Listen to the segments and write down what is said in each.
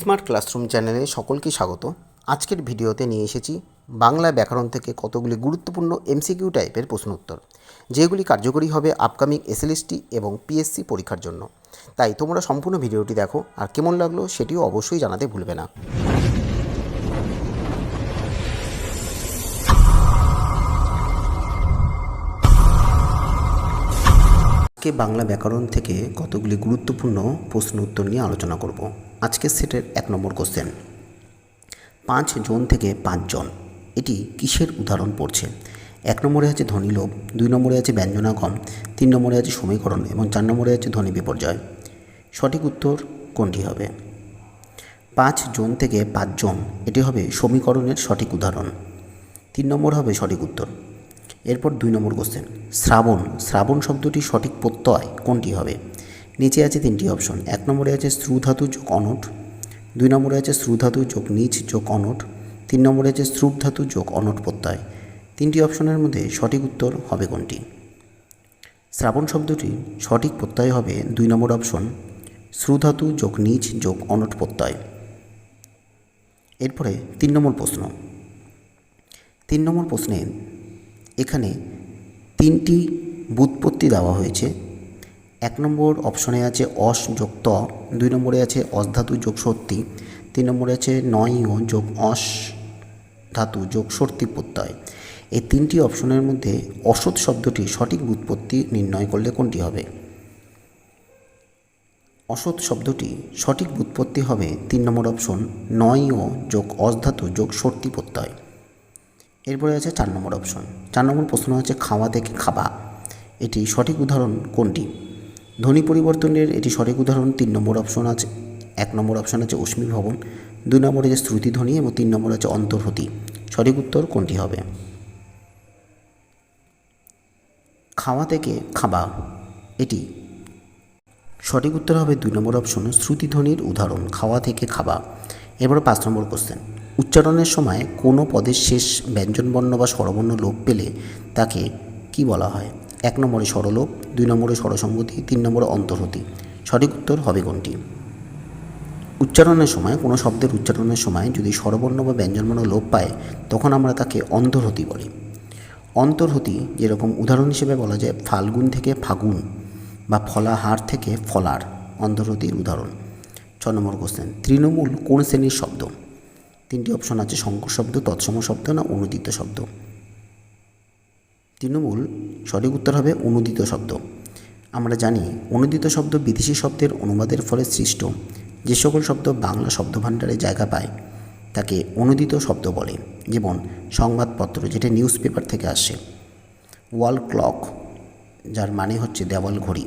Smart classroom চ্যানেলে সকলকে স্বাগত। আজকের ভিডিওতে নিয়ে এসেছি বাংলা ব্যাকরণ থেকে কতগুলি গুরুত্বপূর্ণ এমসিকিউ টাইপের প্রশ্ন উত্তর যেগুলি কার্যকরী হবে আপকামিং এসএলএসটি এবং পিএসসি পরীক্ষার জন্য। তাই তোমরা সম্পূর্ণ ভিডিওটি দেখো, আর কেমন লাগল সেটিও অবশ্যই জানাতে ভুলবে না। বাংলা ব্যাকরণ থেকে কতগুলি গুরুত্বপূর্ণ প্রশ্ন উত্তর নিয়ে আলোচনা করব। আজকের সেটের এক নম্বর কোশ্চেন পাঁচ জন থেকে পাঁচজন এটি কিসের উদাহরণ পড়ছে? এক নম্বরে আছে ধ্বনি লোভ দুই নম্বরে আছে ব্যঞ্জনাগম তিন নম্বরে আছে সমীকরণ এবং চার নম্বরে আছে ধ্বনি বিপর্যয়। সঠিক উত্তর কোনটি হবে? পাঁচ জন থেকে পাঁচজন এটি হবে সমীকরণের সঠিক উদাহরণ। তিন নম্বর হবে সঠিক উত্তর। এরপর দুই নম্বর কোশ্চেন শ্রাবণ শ্রাবণ শব্দটির সঠিক প্রত্যয় কোনটি হবে? নিচে আছে তিনটি অপশন। এক নম্বরে আছে শ্রুধাতু যোগ অনট। দুই নম্বরে আছে শ্রুধাতু যোগ নিচ যোগ অনট। তিন নম্বরে আছে শ্রুপ ধাতু যোগ অনট প্রত্যয়। তিনটি অপশনের মধ্যে সঠিক উত্তর হবে কোনটি? শ্রাবণ শব্দটি সঠিক প্রত্যয় হবে দুই নম্বর অপশন শ্রুধাতু যোগ নিচ যোগ অনট প্রত্যয়। এরপরে তিন নম্বর প্রশ্ন। তিন নম্বর প্রশ্নে এখানে তিনটি বুৎপত্তি দেওয়া হয়েছে। এক নম্বর অপশনে আছে অস যোগ ত, দুই নম্বরে আছে অস যোগ সত্যি, তিন নম্বরে আছে নয় যোগ অস ধাতু যোগ সর্তি প্রত্যয়। এই তিনটি অপশনের মধ্যে অসৎ শব্দটি সঠিক বুৎপত্তি নির্ণয় করলে কোনটি হবে? অসৎ শব্দটি সঠিক বুৎপত্তি হবে তিন নম্বর অপশন নয় ও যোগ অস ধাতু যোগ সর্তি প্রত্যয়। এরপরে আছে চার নম্বর অপশন, চার নম্বর প্রশ্ন হচ্ছে খাওয়া থেকে খাবা? এটি সঠিক উদাহরণ কোনটি? ধ্বনি পরিবর্তনের এটি সঠিক উদাহরণ, তিন নম্বর অপশন আছে। এক নম্বর অপশন আছে অশ্মি ভবন, দুই নম্বরে আছে শ্রুতিধ্বনি এবং তিন নম্বর আছে অন্তর্হতি সঠিক উত্তর কোনটি হবে? খাওয়া থেকে খাবা এটি সঠিক উত্তর হবে দুই নম্বর অপশন শ্রুতিধ্বনির উদাহরণ, খাওয়া থেকে খাবা এবার পাঁচ নম্বর কোশ্চেন উচ্চারণের সময় কোনো পদের শেষ ব্যঞ্জনবর্ণ বা স্বরবর্ণ লোপ পেলে তাকে কি বলা হয়? এক নম্বরে স্বরলোপ, দুই নম্বরে স্বরসঙ্গতি, তিন নম্বরে অন্তর্হতি। সঠিক উত্তর হবে কোনটি? উচ্চারণের সময়, কোনো শব্দের উচ্চারণের সময় যদি স্বরবর্ণ বা ব্যঞ্জনবর্ণ লোপ পায়, তখন আমরা তাকে অন্তর্হতি বলি। অন্তর্হতি যেরকম উদাহরণ হিসেবে বলা যায়, ফাল্গুন থেকে ফাগুন বা ফলাহার থেকে ফলার, অন্তর্হতির উদাহরণ। ছ নম্বর কোশ্চেন তৃণমূল কোন শ্রেণির শব্দ? তিনটি অপশন আছে শঙ্কর শব্দ, তৎসম শব্দ না অনুদিত শব্দ? তৃণমূল সঠিক উত্তর হবে অনুদিত শব্দ। আমরা জানি অনুদিত শব্দ বিদেশি শব্দের অনুবাদের ফলে সৃষ্ট। যে সকল শব্দ বাংলা শব্দভাণ্ডারে জায়গা পায়, তাকে অনুদিত শব্দ বলে। যেমন সংবাদপত্র যেটা নিউজ পেপার থেকে আসে। ওয়াল ক্লক, যার মানে হচ্ছে দেওয়াল ঘড়ি।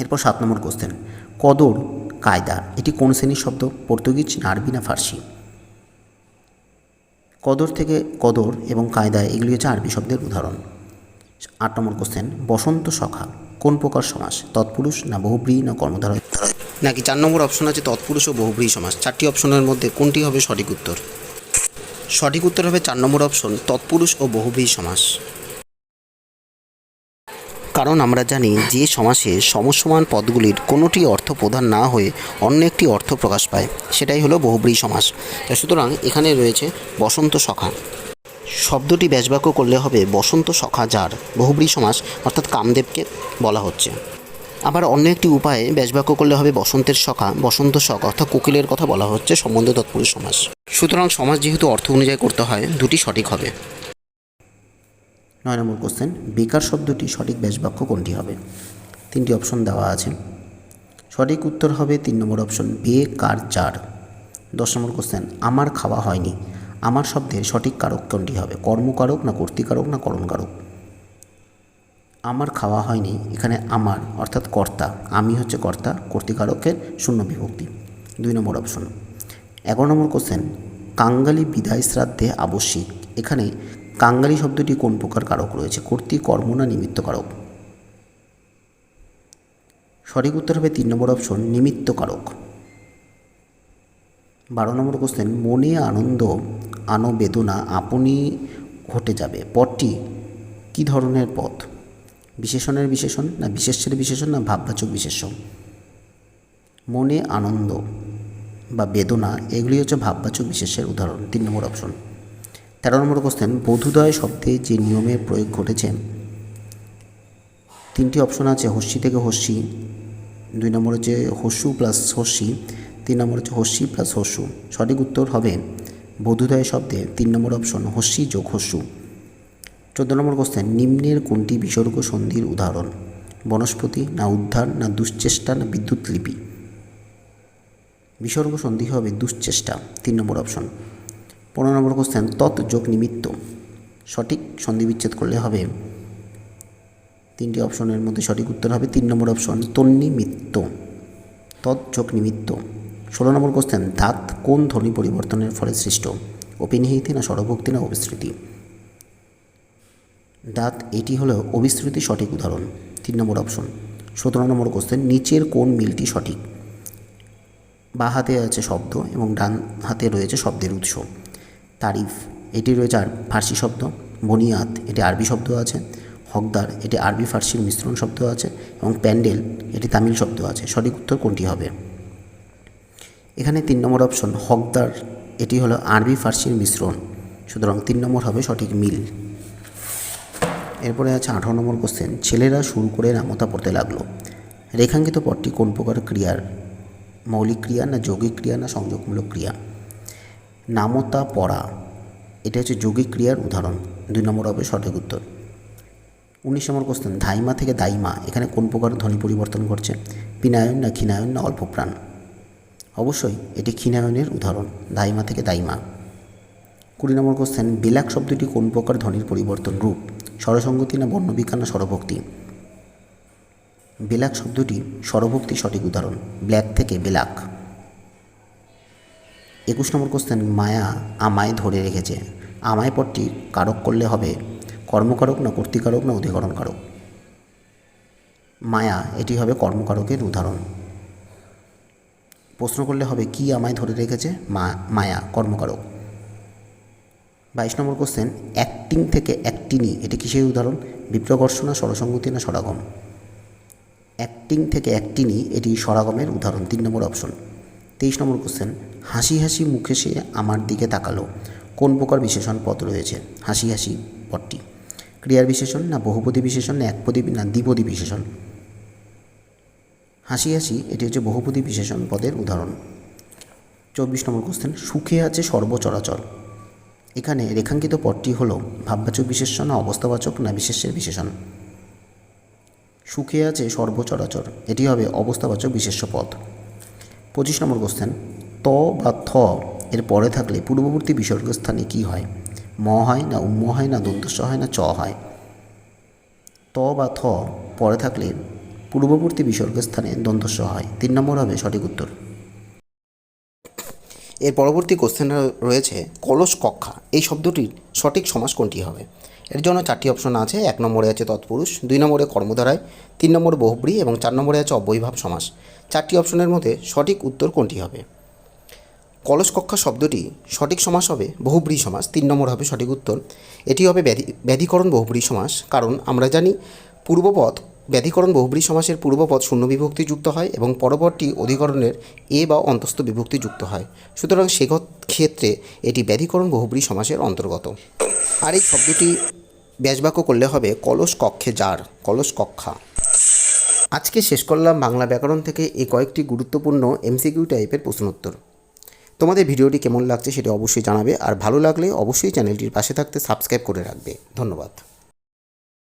এরপর সাত নম্বর কোশ্চেন, কদর, কায়দা, এটি কোন শ্রেণির শব্দ? পর্তুগিজ না আরবি না ফার্সি? কদর থেকে কদর এবং কায়দায় এগুলি হচ্ছে আরবি শব্দের উদাহরণ। আট নম্বর কোশ্চেন বসন্ত সখা, কোন প্রকার সমাস, তৎপুরুষ না বহুব্রী না কর্মধারয়? নাকি চার নম্বর অপশন আছে তৎপুরুষ ও বহুব্রী সমাস, চারটি অপশনের মধ্যে কোনটি হবে সঠিক উত্তর? সঠিক উত্তর হবে চার নম্বর অপশন তৎপুরুষ ও বহুব্রী সমাস। কারণ আমরা জানি যে সমাসে সমসমান পদগুলির কোনোটি অর্থ প্রধান না হয়ে অন্য একটি অর্থ প্রকাশ পায়। সেটাই হলো বহুব্রী সমাস। সুতরাং এখানে রয়েছে বসন্ত সখা। শব্দটি ব্যাসবাক্য করলে হবে বসন্ত সখা যার, বহুব্রী সমাস, অর্থাৎ কামদেবকে বলা হচ্ছে। আবার অন্য একটি উপায়ে ব্যাসবাক্য করলে হবে বসন্তের সখা, বসন্ত শখ, অর্থাৎ কোকিলের কথা বলা হচ্ছে সম্বন্ধ তৎপুরুষ সমাস। সুতরাং সমাজ যেহেতু অর্থ অনুযায়ী করতে হয়, দুটি সঠিক হবে। নয় নম্বর কোশ্চেন বেকার শব্দটি সঠিক ব্যাসবাক্য কোনটি হবে? তিনটি অপশন দেওয়া আছে। সঠিক উত্তর হবে তিন নম্বর অপশন বেকার চার। দশ নম্বর কোশ্চেন আমার খাওয়া হয়নি। আমার শব্দের সঠিক কারক কোনটি হবে? কর্মকারক না কর্তিকারক না করণকারক? আমার খাওয়া হয়নি, এখানে আমার, অর্থাৎ কর্তা। আমি হচ্ছে কর্তা, কর্তিকারকের শূন্য বিভক্তি। দুই নম্বর অপশন এগারো নম্বর কোশ্চেন কাঙ্গালি বিদায় শ্রাদ্ধে আবশ্যিক। এখানে কাঙ্গালি শব্দটি কোন প্রকার কারক রয়েছে? কর্তৃ কর্ম না নিমিত্ত কারক? সঠিক উত্তর হবে তিন নম্বর অপশন নিমিত্ত কারক। বারো নম্বর কোশ্চেন মনে আনন্দ আনো বেদনা আপনি ঘটে যাবে। পদটি কী ধরনের পথ? বিশেষণের বিশেষণ না বিশেষের বিশেষণ না ভাববাচক বিশেষণ মনে আনন্দ বা বেদনা, এগুলি হচ্ছে ভাববাচক বিশেষের উদাহরণ, তিন নম্বর অপশন তেরো নম্বর কোশ্চেন বধুদয় শব্দে যে নিয়মের প্রয়োগ ঘটেছে, তিনটি অপশন আছে, হস্যি থেকে হস্যি, দুই নম্বর হচ্ছে হস্যু প্লাস হস্যি, তিন নম্বর হচ্ছে হস্যি প্লাস হস্যু, সঠিক উত্তর হবে বধুদয় শব্দে তিন নম্বর অপশন হস্যি যোগ হস্যু। চোদ্দ নম্বর কোশ্চেন নিম্নের কোনটি বিসর্গ সন্ধির উদাহরণ? বনস্পতি, না উদ্ধার, না দুশ্চেষ্টা, না বিদ্যুৎ লিপি বিসর্গ সন্ধি হবে দুশ্চেষ্টা, তিন নম্বর অপশন পনেরো নম্বর কোশ্চেন তৎ যোগ নিমিত্ত। সঠিক সন্ধি বিচ্ছেদ করলে হবে। তিনটি অপশনের মধ্যে সঠিক উত্তর হবে তিন নম্বর অপশন তন্নিমিত্ত। তৎ যোগ নিমিত্ত। ষোলো নম্বর কোশ্চেন ধাত কোন ধ্বনি পরিবর্তনের ফলে সৃষ্ট? অপিনিহিতি না স্বরভক্তি না অবিস্মৃতি? দাঁত এটি হলো অবিস্মৃতি সঠিক উদাহরণ। তিন নম্বর অপশন সতেরো নম্বর কোশ্চেন নিচের কোন মিলটি সঠিক? বা হাতে আছে শব্দ এবং ডান হাতে রয়েছে শব্দের উৎস। তারিফ, এটি রয়েছে আর ফার্সি শব্দ। বনিয়াত এটি আরবি শব্দ আছে। হকদার, এটি আরবি ফার্সির মিশ্রণ শব্দ আছে। এবং প্যান্ডেল, এটি তামিল শব্দ আছে। সঠিক উত্তর কোনটি হবে? এখানে তিন নম্বর অপশন, হকদার, এটি হলো আরবি ফার্সির মিশ্রণ। সুতরাং তিন নম্বর হবে সঠিক মিল। এরপরে আছে আঠারো নম্বর কোশ্চেন ছেলেরা শুরু করে নামতা পড়তে লাগল। রেখাঙ্কিত পদটি কোন প্রকার ক্রিয়ার? মৌলিক ক্রিয়া না যৌগিক ক্রিয়া না সংযোগমূলক ক্রিয়া? নামতা পড়া। এটা হচ্ছে যৌগিক ক্রিয়ার উদাহরণ। দুই নম্বর হবে সঠিক উত্তর। উনিশ নম্বর কোশ্চেন ধাইমা থেকে দাইমা, এখানে কোন প্রকার ধ্বনি পরিবর্তন ঘটছে? বিনায়ন না ক্ষীণায়ন না অল্প প্রাণ অবশ্যই, এটি ক্ষীণায়নের উদাহরণ, দাইমা থেকে দাইমা। কুড়ি নম্বর কোশ্চেন বিলাক শব্দটি কোন প্রকার ধ্বনির পরিবর্তন রূপ? স্বরসঙ্গতি না বর্ণবিজ্ঞান না স্বরভক্তি? বেলাক শব্দটি স্বরভক্তি সঠিক উদাহরণ, ব্ল্যাক থেকে বেলাক। একুশ নম্বর কোশ্চেন মায়া আমায় ধরে রেখেছে। আমায় পদটি কারক করলে হবে, কর্মকারক না কর্তৃকারক না অধিকরণ কারক মায়া, এটি হবে কর্মকারকের উদাহরণ। প্রশ্ন করলে হবে, কি আমায় ধরে রেখেছে? মা, মায়া, কর্মকারক। বাইশ নম্বর কোশ্চেন অ্যাক্টিং থেকে অ্যাক্টিনি এটি কিসের উদাহরণ? বিপ্রকর্ষণা স্বরসঙ্গতি না স্বরাগম? অ্যাক্টিং থেকে অ্যাক্টিনি এটি স্বরাগমের উদাহরণ, তিন নম্বর অপশন তেইশ নম্বর কোশ্চেন হাসি হাসি মুখে সে আমার দিকে তাকালো। কোন প্রকার বিশেষণ পদ রয়েছে? হাসি হাসি পদটি ক্রিয়ার বিশেষণ না বহুপদী বিশেষণ না একপদী না দ্বিপদী বিশেষণ? হাসি হাসি, এটি হচ্ছে বহুপদী বিশেষণ পদের উদাহরণ। চব্বিশ নম্বর কোশ্চেন সুখে আছে সর্বচরাচর। এখানে রেখাঙ্কিত পদটি হল ভাববাচক বিশেষণ না অবস্থাবাচক না বিশেষের বিশেষণ। সুখে আছে সর্বচরাচর, এটি হবে অবস্থাবাচক বিশেষ্য পদ পঁচিশ নম্বর কোশ্চেন ত বা থ এর পরে থাকলে পূর্ববর্তী বিসর্গস্থানে কি হয়? ম হয় না উম্ম হয় না দন্তস্ব হয় না চ হয়। ত বা থ পরে থাকলে পূর্ববর্তী বিসর্গস্থানে দন্তস্ব হয়। তিন নম্বর হবে সঠিক উত্তর। এর পরবর্তী কোশ্চেন রয়েছে কলস কক্ষা। এই শব্দটির সঠিক সমাস কোনটি হবে? এর জন্য চারটি অপশন আছে। এক নম্বরে আছে তৎপুরুষ, দুই নম্বরে কর্মধারায়, তিন নম্বরে বহুব্রী এবং চার নম্বরে আছে অবৈভাব সমাস। চারটি অপশনের মধ্যে সঠিক উত্তর কোনটি হবে? কলস কক্ষা শব্দটি সঠিক সমাস হবে বহুব্রী সমাস, তিন নম্বর হবে সঠিক উত্তর। এটি হবে ব্যাধি, ব্যাধিকরণ বহুব্রী সমাস, কারণ আমরা জানি পূর্বপদ, ব্যাধিকরণ বহুব্রী সমাসের পূর্বপদ শূন্য বিভক্তি যুক্ত হয় এবং পরবর্তী অধিকরণের এ বা অন্তস্থ বিভক্তি যুক্ত হয়। সুতরাং সে ক্ষেত্রে এটি ব্যাধিকরণ বহুব্রী সমাসের অন্তর্গত। আর এই শব্দটি ব্যাসবাক্য করলে হবে কলস কক্ষে যার কলস কক্ষা আজকে শেষ করলাম বাংলা ব্যাকরণ থেকে এই কয়েকটি গুরুত্বপূর্ণ এমসিকিউ টাইপের প্রশ্নোত্তর। তোমাদের ভিডিওটি কেমন লাগছে সেটা অবশ্যই জানাবে, আর ভালো লাগলে অবশ্যই চ্যানেলটির পাশে থাকতে সাবস্ক্রাইব করে রাখবে। ধন্যবাদ।